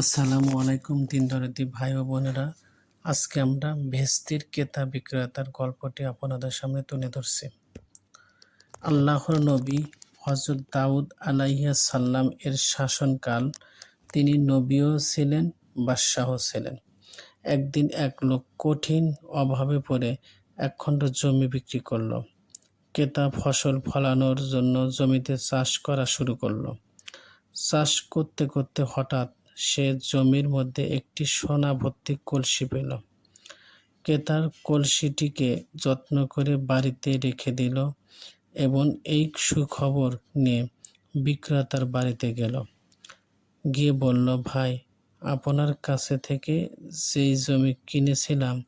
আসসালামু আলাইকুম দিন দরদি ভাই ও বোনেরা। আজকে আমরা ভেস্তির ক্রেতা বিক্রেতার গল্পটি আপনাদের সামনে তুলে ধরছি। আল্লাহর নবী হজরত দাউদ আলাইহিয়া সাল্লাম এর শাসনকাল, তিনি নবীও ছিলেন বাদশাহ ছিলেন। একদিন এক লোক কঠিন অভাবে পড়ে একখণ্ড জমি বিক্রি করল। ক্রেতা ফসল ফলানোর জন্য জমিতে চাষ করা শুরু করল। চাষ করতে করতে হঠাৎ সে জমির মধ্যে একটি সোনা ভর্তি কলসি পেল। ক্রেতার কলসিটিকে যত্ন করে বাড়িতে রেখে দিল এবং এই সুখবর নিয়ে বিক্রেতার বাড়িতে গেল। গিয়ে বলল, ভাই, আপনার কাছে থেকে যেই জমি কিনেছিলাম,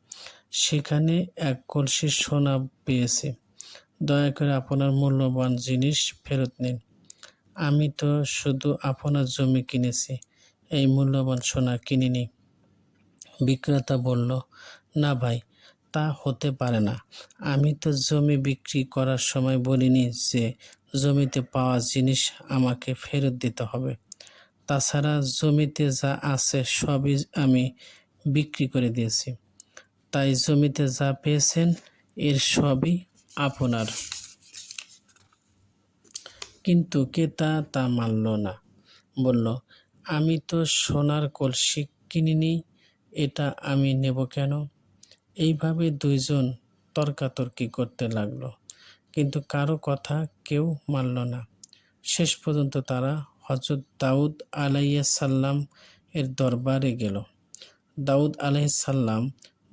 সেখানে এক কলসি সোনা পেয়েছি। দয়া করে আপনার মূল্যবান জিনিস ফেরত নিন। আমি তো শুধু আপনার জমি কিনেছি। এই মূল্যবান সোনা কিনিনি বিক্রেতা বলল, না ভাই, তা হতে পারে না। আমি তো জমি বিক্রি করার সময় বলিনি যে জমিতে পাওয়া জিনিস আমাকে ফেরত দিতে হবে। তাছাড়া জমিতে যা আছে সবই আমি বিক্রি করে দিয়েছি। তাই জমিতে যা পেয়েছেন, এর সবই আপনার। কিন্তু ক্রেতা তা মানল না। বলল আমি তো সোনার কলসি কিনিনি, এটা আমি নেব কেন? এইভাবে দুইজন তর্কাতর্কি করতে লাগল। কিন্তু কারও কথা কেউ মানল না। শেষ পর্যন্ত তারা হজরত দাউদ আলাইসাল্লাম এর দরবারে গেল। দাউদ আলাইসাল্লাম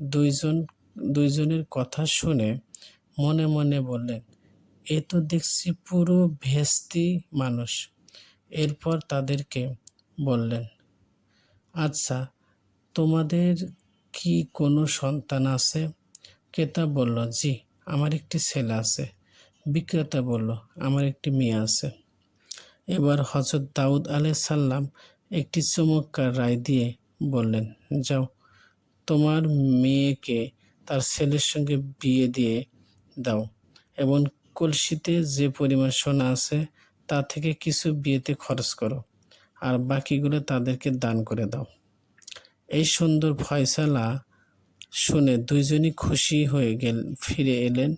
দুইজন, দুইজনের কথা শুনে মনে মনে বললেন, এ তো দেখছি পুরো ভেস্তি মানুষ। এরপর তাদেরকে বললেন আচ্ছা তোমাদের কি কোনো সন্তান আছে? ক্রেতা বলল, জি, আমার একটি ছেলে আছে। বিক্রেতা বলল, আমার একটি মেয়ে আছে। এবার হজরত দাউদ আলাই সাল্লাম একটি চমৎকার রায় দিয়ে বললেন, যাও, তোমার মেয়েকে তার ছেলের সঙ্গে বিয়ে দিয়ে দাও এবং কলসিতে যে পরিমাণ সোনা আছে তা থেকে কিছু বিয়েতে খরচ করো। আর বাকিগুলো তাদেরকে দান করে দাও। এই সুন্দর ফয়সালা শুনে দুইজনই খুশি হয়ে গেল, ফিরে এলেন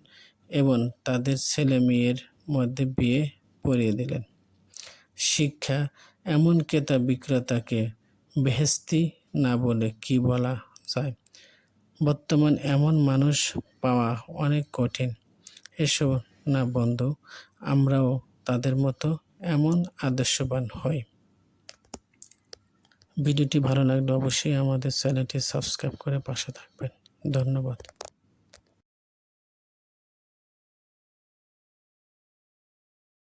এবং তাদের ছেলে মেয়ের মধ্যে বিয়ে পরিয়ে দিলেন। শিক্ষা এমন ক্রেতা বিক্রেতাকে বেহেস্তি না বলে কি বলা যায়? বর্তমান এমন মানুষ পাওয়া অনেক কঠিন। এসব না বন্ধু, আমরাও তাদের মতো এমন আদর্শবান হই। ভিডিওটি ভালো লাগলে অবশ্যই আমাদের চ্যানেলটি সাবস্ক্রাইব করে পাশে থাকবেন। ধন্যবাদ।